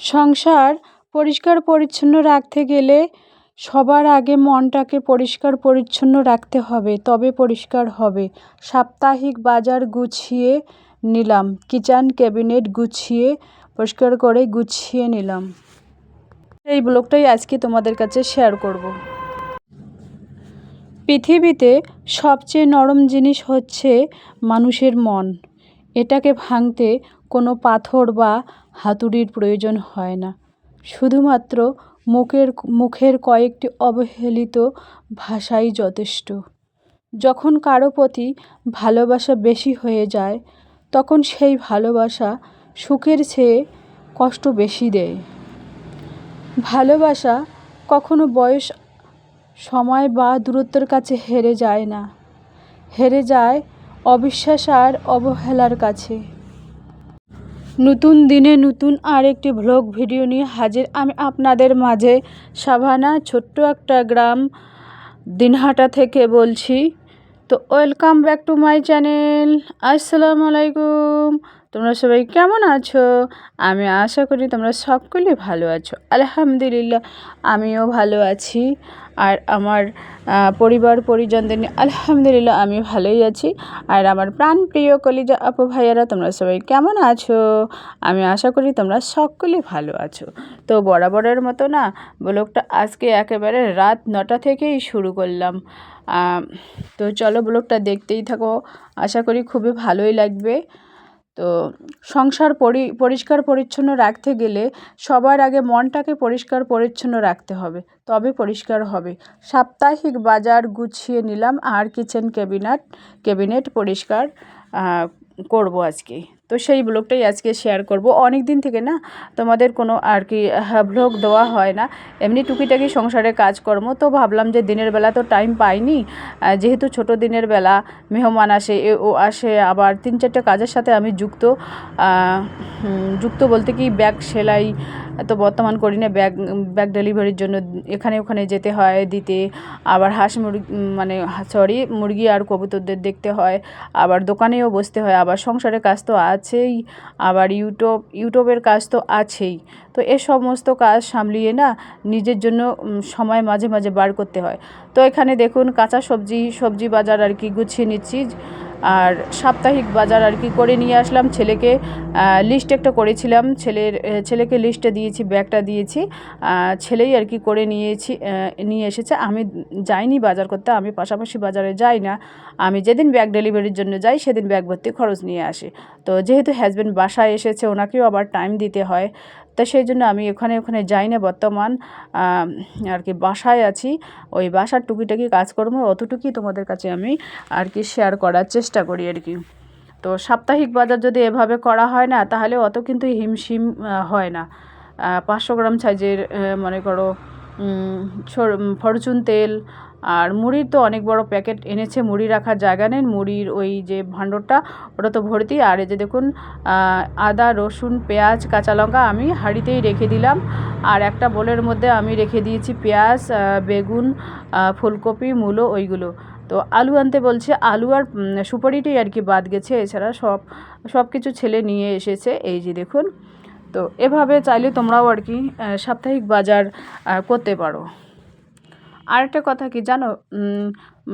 সংসার পরিষ্কার পরিচ্ছন্ন রাখতে গেলে সবার আগে মনটাকে পরিষ্কার পরিচ্ছন্ন রাখতে হবে, তবে পরিষ্কার হবে। সাপ্তাহিক বাজার গুছিয়ে নিলাম, কিচেন ক্যাবিনেট গুছিয়ে, পরিষ্কার করে গুছিয়ে নিলাম। এই ব্লগটাই আজকে তোমাদের কাছে শেয়ার করব। পৃথিবীতে সবচেয়ে নরম জিনিস হচ্ছে মানুষের মন। এটাকে ভাঙতে কোনো পাথর বা হাতুড়ির প্রয়োজন হয় না। শুধুমাত্র মুখের মুখের কয়েকটি অবহেলিত ভাষাই যথেষ্ট। যখন কারও প্রতি ভালোবাসা বেশি হয়ে যায়, তখন সেই ভালোবাসা সুখের চেয়ে কষ্ট বেশি দেয়। ভালোবাসা কখনো বয়স, সময় বা দূরত্বের কাছে হেরে যায় না। হেরে যায় অবিশ্বাস আর অবহেলার কাছে। নতুন দিনে নতুন আর একটি ভ্লগ ভিডিও নিয়ে হাজির। আমি আপনাদের মাঝে সাভানা, ছোট্ট একটা গ্রাম, দিনহাটা থেকে বলছি। তো welcome back to my channel আসসালামু আলাইকুম। তোমরা সবাই কেমন আছো? আমি আশা করি তোমরা সকলে ভালো আছো। আলহামদুলিল্লাহ, আমিও ভালো আছি। আর আমার পরিবার, পরিজনদের নিয়ে আলহামদুলিল্লাহ আমি ভালোই আছি। আর আমার প্রাণ প্রিয় কলিজা আপু ভাইয়ারা, তোমরা সবাই কেমন আছো? আমি আশা করি তোমরা সকলে ভালো আছো। তো বরাবরের মতো না, ব্লগটা আজকে একেবারে রাত নটা থেকেই শুরু করলাম। তো চলো ব্লগটা দেখতেই থাকো। আশা করি খুবই ভালোই লাগবে। তো সংসার পরি, পরিষ্কার পরিচ্ছন্ন রাখতে গেলে সবার আগে মনটাকে পরিষ্কার পরিচ্ছন্ন রাখতে হবে, তবে পরিষ্কার হবে। সাপ্তাহিক বাজার গুছিয়ে নিলাম, আর কিচেন ক্যাবিনেট ক্যাবিনেট পরিষ্কার করব আজকে তো সেই ব্লগটাই আজকে শেয়ার করব। অনেক দিন থেকে না তোমাদের কোনো আর কি ব্লগ দেওয়া হয় না। এমনি টুকিটাকি সংসারে কাজকর্ম, তো ভাবলাম যে দিনের বেলা তো টাইম পাইনি। যেহেতু ছোট দিনের বেলা মেহমান আসে, এ, ও আসে, আবার তিন চারটে কাজের সাথে আমি যুক্ত। যুক্ত বলতে কি ব্যাগ সেলাই তো বর্তমান করি না ব্যাগ ব্যাগ ডেলিভারির জন্য এখানে ওখানে যেতে হয়, দিতে। আবার হাঁস মুরগি মানে সরি মুরগি আর কবুতরদের দেখতে হয়। আবার দোকানেও বসতে হয়, আবার সংসারের কাজ তো আছেই, আবার ইউটিউব ইউটিউবের কাজ তো আছেই। তো এ সমস্ত কাজ সামলিয়ে না নিজের জন্য সময় মাঝে মাঝে বার করতে হয়। তো এখানে দেখুন, কাঁচা সবজি সবজি বাজার আর কি গুছিয়ে নিচ্ছি। আর সাপ্তাহিক বাজার আর কি করে নিয়ে আসলাম। ছেলেকে লিস্ট একটা করেছিলাম। ছেলের ছেলেকে লিস্টটা দিয়েছি ব্যাগটা দিয়েছি। ছেলেই আর কি করে নিয়েছি নিয়ে এসেছে। আমি যাইনি বাজার করতে, আমি পাশাপাশি বাজারে যাই না। আমি যেদিন ব্যাগ ডেলিভারির জন্য যাই, সেদিন ব্যাগ ভর্তি খরচ নিয়ে আসি। তো যেহেতু হাজব্যান্ড বাসায় এসেছে, ওনাকেও আবার টাইম দিতে হয়। তো সেই জন্য আমি ওখানে ওখানে যাই না বর্তমান। আর কি বাসায় আছি। ওই বাসার টুকিটাকি কাজকর্ম অতটুকুই তোমাদের কাছে আমি আর কি শেয়ার করার চেষ্টা করি আর কি। তো সাপ্তাহিক বাজার যদি এভাবে করা হয় না, তাহলে অত কিন্তু হিমশিম হয় না। পাঁচশো গ্রাম সাইজের মনে করো ফরচুন তেল আর মুড়ির তো অনেক বড় প্যাকেট এনেছে, মুড়ি রাখার জায়গা নেই, মুড়ির ওই যে ভাণ্ডটা ওটা তো ভর্তি। আর এই যে দেখুন আদা, রসুন, পেঁয়াজ, কাঁচা লঙ্কা আমি হাঁড়িতেই রেখে দিলাম। আর একটা বোলের মধ্যে আমি রেখে দিয়েছি পেঁয়াজ বেগুন ফুলকপি, মূলো, ওইগুলো। তো আলু আনতে বলছে, আলু আর সুপারিটাই আর কি বাদ গেছে, এছাড়া সব সব কিছু ছেলে নিয়ে এসেছে, এই যে দেখুন। তো এভাবে চাইলে তোমরাও আর কি সাপ্তাহিক বাজার করতে পারো। আরেকটা কথা কি জানো?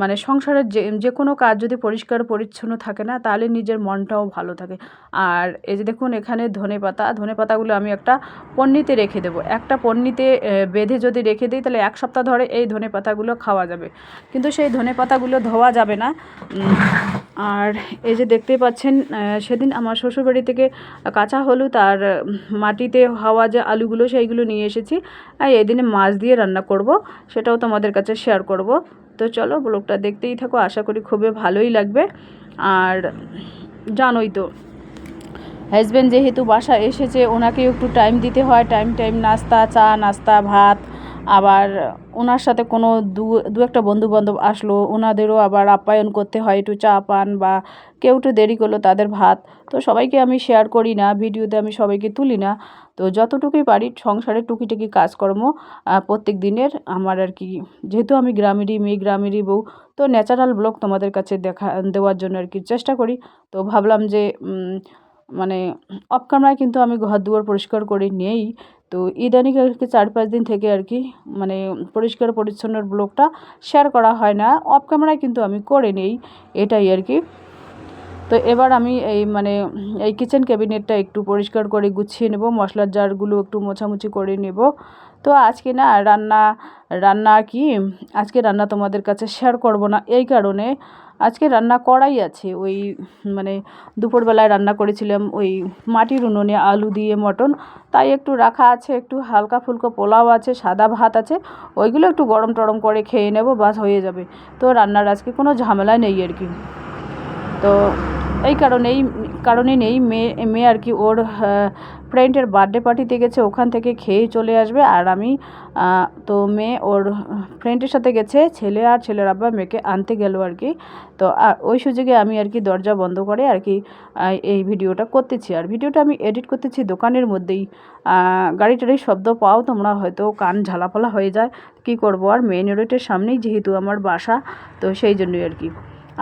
মানে সংসারের যে যে কোনো কাজ যদি পরিষ্কার পরিচ্ছন্ন থাকে না, তাহলে নিজের মনটাও ভালো থাকে। আর এই যে দেখুন, এখানে ধনে পাতা, ধনে পাতাগুলো আমি একটা পন্নিতে রেখে দেবো। একটা পন্নিতে বেঁধে যদি রেখে দিই, তাহলে এক সপ্তাহ ধরে এই ধনে পাতাগুলো খাওয়া যাবে। কিন্তু সেই ধনে পাতাগুলো ধোয়া যাবে না। আর এই যে দেখতেই পাচ্ছেন সেদিন আমার শ্বশুরবাড়ি থেকে কাঁচা হলুদ আর মাটিতে হওয়া যে আলুগুলো সেইগুলো নিয়ে এসেছি। আর এদিনে মাছ দিয়ে রান্না করব, সেটাও তোমাদের কাছে শেয়ার করব। তো চলো ব্লগটা দেখতেই থাকো, আশা করি খুবই ভালোই লাগবে। আর জানোই তো হাজব্যান্ড যেহেতু বাসা এসেছে, ওনাকেও একটু টাইম দিতে হয় টাইম টাইম নাস্তা, চা, নাস্তা, ভাত আবার ওনার সাথে কোনো দু দু একটা বন্ধুবান্ধব আসলো, ওনাদেরও আবার আপ্যায়ন করতে হয়, একটু চা পান বা কেউ একটু দেরি করল তাদের ভাত। তো সবাইকে আমি শেয়ার করি না, ভিডিওতে আমি সবাইকে তুলি না। তো যতটুকুই পারি সংসারের টুকিটাকি কাজকর্ম প্রত্যেক দিনের আমার আর কি, যেহেতু আমি গ্রামেরই মেয়ে, গ্রামেরই বউ, তো ন্যাচারাল ব্লগ তোমাদের কাছে দেখা, দেওয়ার জন্য আর কি চেষ্টা করি। তো ভাবলাম যে মানে অফ ক্যামেরায় কিন্তু আমি ঘর দুয়ার পরিষ্কার করে নেই তো ইদানিং আর কি চার পাঁচ দিন থেকে আর কি মানে পরিষ্কার পরিচ্ছন্নর ব্লগটা শেয়ার করা হয় না। অফ ক্যামেরায় কিন্তু আমি করে নেই এটাই আর কি। তো এবার আমি এই মানে এই কিচেন ক্যাবিনেটটা একটু পরিষ্কার করে গুছিয়ে নেব, মশলার জারগুলো একটু মোছামুছি করে নেব। তো আজকে না রান্না রান্না কি? আজকে রান্না তোমাদের কাছে শেয়ার করব না। এই কারণে আজকে রান্না করাই আছে, ওই মানে দুপুরবেলায় রান্না করেছিলাম ওই মাটির উনুনে আলু দিয়ে মটন, তাই একটু রাখা আছে, একটু হালকা ফুলকো পোলাও আছে, সাদা ভাত আছে, ওইগুলো একটু গরম টরম করে খেয়ে নেব, বাস হয়ে যাবে। তো রান্নার আজকে কোনো ঝামেলা নেই আর কি। তো এই কারণেই কারণে নেই মেয়ে মেয়ে আর কি ওর ফ্রেন্ডের বার্থডে পার্টিতে গেছে, ওখান থেকে খেয়ে চলে আসবে। আর আমি তো মেয়ে ওর ফ্রেন্ডের সাথে গেছে, ছেলে আর ছেলের আব্বা মেয়েকে আনতে গেল আর কি। তো ওই সুযোগে আমি আর কি দরজা বন্ধ করে আর কি এই ভিডিওটা করতেছি। আর ভিডিওটা আমি এডিট করতেছি দোকানের মধ্যেই। গাড়ি টাড়ির শব্দ পাও, তোমরা হয়তো কান ঝালাপালা হয়ে যায়। কি করব? আর মেন রোডের সামনেই যেহেতু আমার বাসা, তো সেই জন্যই আর কি।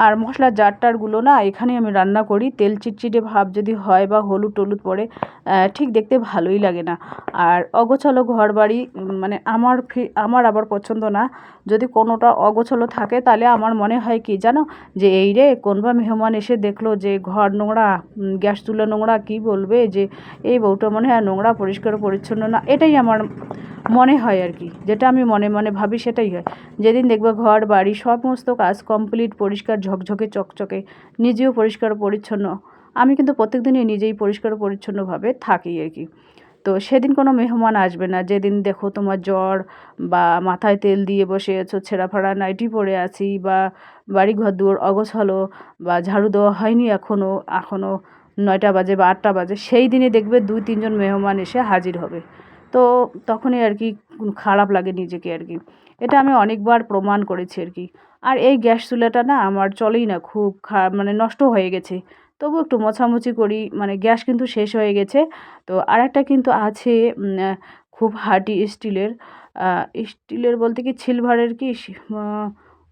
আর মশলার জার টারগুলো না এখানে আমি রান্না করি। তেল চিটচিটে ভাব যদি হয় বা হলুদ টলুদ পড়ে ঠিক দেখতে ভালোই লাগে না। আর অগোছালো ঘর বাড়ি মানে আমার ফি, আমার আবার পছন্দ না। যদি কোনোটা অগোছালো থাকে তাহলে আমার মনে হয় কি জানো? যে এই রে, কোনবা মেহমান এসে দেখল যে ঘর নোংরা গ্যাস চুলা নোংরা, কি বলবে যে এই বউটা মনে হয় নোংরা, পরিষ্কার পরিচ্ছন্ন না। এটাই আমার মনে হয় আর কি। যেটা আমি মনে মনে ভাবি সেটাই হয়। যেদিন দেখবে ঘর বাড়ি সমস্ত কাজ কমপ্লিট পরিষ্কার ঝকঝকে, চকচকে, নিজেও পরিষ্কার পরিচ্ছন্ন। আমি কিন্তু প্রত্যেক দিনই নিজেই পরিষ্কার পরিচ্ছন্নভাবে থাকি আর কি। তো সেদিন কোনো মেহমান আসবে না। যেদিন দেখো তোমার জ্বর বা মাথায় তেল দিয়ে বসে আছো ছেঁড়া ফাড়া নাইটি পরে আছি বা বাড়ি ঘর দুয়ার অগোছালো বা ঝাড়ু দেওয়া হয়নি এখনও এখনও নয়টা বাজে বা আটটা বাজে, সেই দিনে দেখবে দুই তিনজন মেহমান এসে হাজির হবে। তো তখনই আর কি খারাপ লাগে নিজেকে আর কি। এটা আমি অনেকবার প্রমাণ করেছি আর কি। আর এই গ্যাস চুলাটা না আমার চলেই না খুব মানে নষ্ট হয়ে গেছে। তবু একটু মোছামুছি করি মানে গ্যাস কিন্তু শেষ হয়ে গেছে। তো আরেকটা কিন্তু আছে খুব হার্টি স্টিলের স্টিলের বলতে কি সিলভারের কি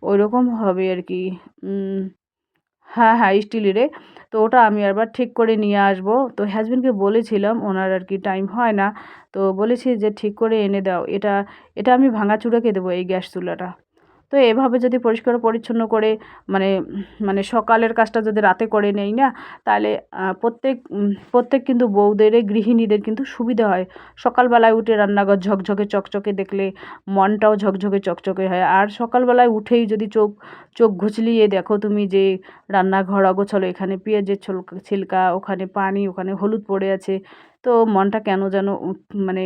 ওই রকম হবে আর কি হ্যাঁ হ্যাঁ স্টিলেরে তো ওটা আমি আবার ঠিক করে নিয়ে আসব। তো হাজব্যান্ডকে বলেছিলাম, ওনার আর কি টাইম হয় না। তো বলেছি যে, ঠিক করে এনে দাও। এটা এটা আমি ভাঙাচুরাকে দেবো এই গ্যাস চুলাটা? তো এভাবে যদি পরিষ্কার পরিচ্ছন্ন করে মানে মানে সকালের কাজটা যদি রাতে করে নেই না, তাহলে প্রত্যেক প্রত্যেক কিন্তু বউদের গৃহিণীদের কিন্তু সুবিধা হয়। সকালবেলায় উঠে রান্নাঘর ঝকঝকে চকচকে দেখলে মনটাও ঝকঝকে চকচকে হয়। আর সকালবেলায় উঠেই যদি চোখ চোখ ঘুচলিয়ে দেখো তুমি যে রান্নাঘর অগোছলো, এখানে পেঁয়াজের ছিলকা, ওখানে পানি, ওখানে হলুদ পড়ে আছে, তো মনটা কেন যেন মানে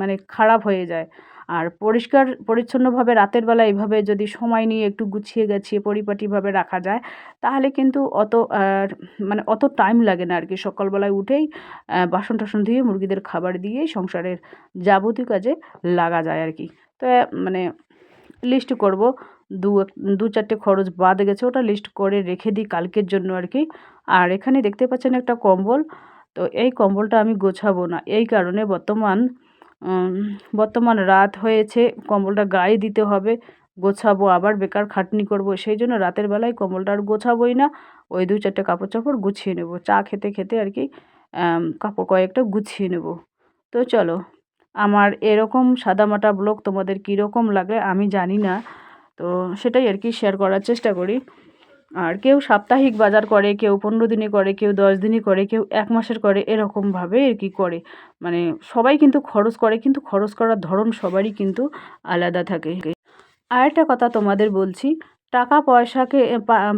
মানে খারাপ হয়ে যায়। আর পরিষ্কার, পরিচ্ছন্নভাবে রাতের বেলা এইভাবে যদি সময় নিয়ে একটু গুছিয়ে গাছিয়ে পরিপাটিভাবে রাখা যায়, তাহলে কিন্তু অত মানে অত টাইম লাগে না আর কি সকালবেলায় উঠেই বাসন টাসন ধুয়ে মুরগিদের খাবার দিয়ে সংসারের যাবতীয় কাজে লাগা যায় আর কি তো মানে লিস্ট করব। দু দু চারটে খরচ বাদ গেছে, ওটা লিস্ট করে রেখে দিই কালকের জন্য আর কি আর এখানে দেখতে পাচ্ছেন একটা কম্বল। তো এই কম্বলটা আমি গোছাবো না। এই কারণে বর্তমান বর্তমান রাত হয়েছে, কম্বলটা গায়ে দিতে হবে, গোছাবো আবার, বেকার খাটনি করব, সেই জন্য রাতের বেলায় কম্বলটা আর গোছাবোই না, ওই দু চারটে কাপড় চাপড় গুছিয়ে নেব, চা খেতে খেতে আর কি কাপড় কয়েকটা গুছিয়ে নেব। তো চলো, আমার এরকম সাদামাটা ব্লগ তোমাদের কীরকম লাগে আমি জানি না, তো সেটাই আর কি শেয়ার করার চেষ্টা করি। আর কেউ সাপ্তাহিক বাজার করে, কেউ পনেরো দিনে করে, কেউ দশ দিনই করে, কেউ এক মাসের করে, এরকমভাবে আর কি করে। মানে সবাই কিন্তু খরচ করে, কিন্তু খরচ করার ধরন সবারই কিন্তু আলাদা থাকে। আর একটা কথা তোমাদের বলছি, টাকা পয়সাকে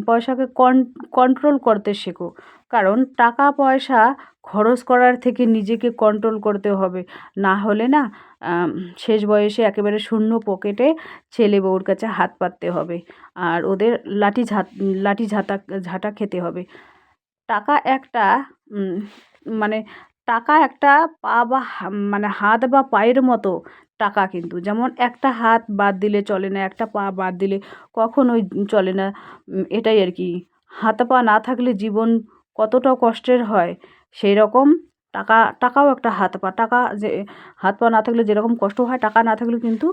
পয়সাকে কন কন্ট্রোল করতে শেখো। কারণ টাকা পয়সা খরচ করার থেকে নিজেকে কন্ট্রোল করতে হবে। না হলে না শেষ বয়সে একেবারে শূন্য পকেটে ছেলে বউর কাছে হাত পাততে হবে আর ওদের লাঠি ঝাঁট লাঠি ঝাঁটা ঝাঁটা খেতে হবে। টাকা একটা মানে টাকা একটা পা বা মানে হাত বা পায়ের মতো টাকা কিন্তু। যেমন একটা হাত বাদ দিলে চলে না, একটা পা বাদ দিলে কখনোই চলে না। এটাই আর কি। হাত পা না থাকলে জীবন কতটা কষ্টের হয় সেই রকম টাকা, টাকাও একটা হাত পা। টাকা যে, হাত পা না থাকলে যেরকম কষ্ট হয়, টাকা না থাকলে কিন্তু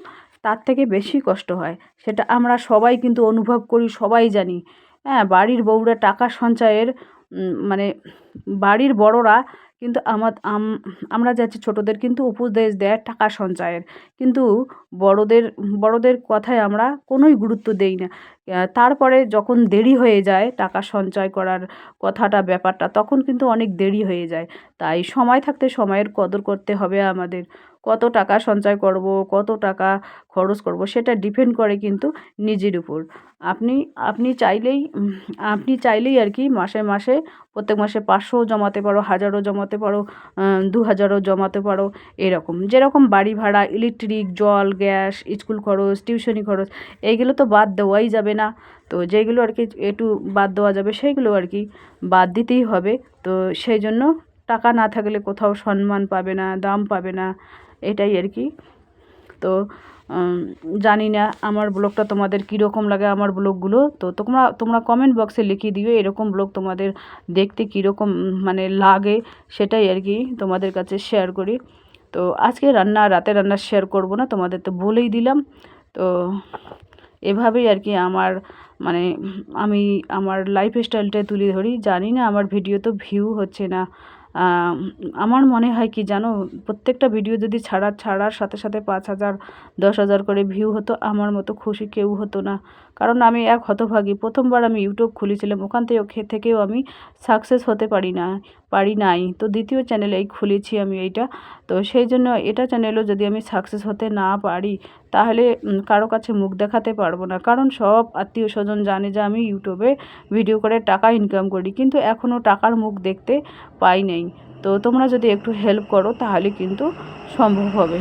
তার থেকে বেশি কষ্ট হয়। সেটা আমরা সবাই কিন্তু অনুভব করি, সবাই জানি। হ্যাঁ বাড়ির বউরা টাকা সঞ্চয়ের মানে বাড়ির বড়রা কিন্তু আমার আমরা যাচ্ছি ছোটদের কিন্তু উপদেশ দেয় টাকা সঞ্চয়ের। কিন্তু বড়দের বড়দের কথায় আমরা কোনোই গুরুত্ব দেই না। তারপরে যখন দেরি হয়ে যায় টাকা সঞ্চয় করার কথাটা, ব্যাপারটা, তখন কিন্তু অনেক দেরি হয়ে যায়। তাই সময় থাকতে সময়ের কদর করতে হবে আমাদের। কত টাকা সঞ্চয় করব, কত টাকা খরচ করব, সেটা ডিপেন্ড করে কিন্তু নিজের উপর। আপনি আপনি চাইলেই আপনি চাইলেই আর কি মাসে মাসে, প্রত্যেক মাসে পাঁচশোও জমাতে পারো, হাজারও জমাতে পারো দু হাজারও জমাতে পারো, এরকম। যেরকম বাড়ি ভাড়া ইলেকট্রিক জল গ্যাস স্কুল খরচ টিউশনি খরচ, এইগুলো তো বাদ দেওয়াই যাবে না। তো যেগুলো আর কি একটু বাদ দেওয়া যাবে, সেইগুলো আর কি বাদ দিতেই হবে। তো সেই জন্য টাকা না থাকলে কোথাও সম্মান পাবে না, দাম পাবে না, এটাই আর কি। তো জানি না আমার ব্লগটা তোমাদের কীরকম লাগে আমার ব্লগগুলো। তো তোমরা তোমরা কমেন্ট বক্সে লিখিয়ে দিও এরকম ব্লগ তোমাদের দেখতে কীরকম মানে লাগে, সেটাই আর কি তোমাদের কাছে শেয়ার করি। তো আজকে রান্না, রাতে রান্না শেয়ার করব না, তোমাদের তো বলেই দিলাম। তো এভাবেই আর কি আমার মানে আমি আমার লাইফ স্টাইলটা তুলে ধরি। জানি না আমার ভিডিও তো ভিউ হচ্ছে না। আমার মনে হয় কি জানো, প্রত্যেকটা ভিডিও যদি ছাড়া, ছাড়ার সাথে সাথে পাঁচ হাজার, দশ হাজার করে ভিউ হতো, আমার মতো খুশি কেউ হতো না। কারণ আমি এক হতভাগী। প্রথমবার আমি ইউটিউব খুলেছিলাম, ওখান থেকে থেকেও আমি সাকসেস হতে পারি না, পারি নাই। তো দ্বিতীয় চ্যানেল এই খুলেছি আমি এইটা। তো সেই জন্য এটা চ্যানেলও যদি আমি সাকসেস হতে না পারি, তাহলে কারও কাছে মুখ দেখাতে পারব না। কারণ সব আত্মীয় স্বজন জানে যে আমি ইউটিউবে ভিডিও করে টাকা ইনকাম করি, কিন্তু এখনও টাকার মুখ দেখতে পাই নাই। তো তোমরা যদি একটু হেল্প করো, তাহলে কিন্তু সম্ভব হবে।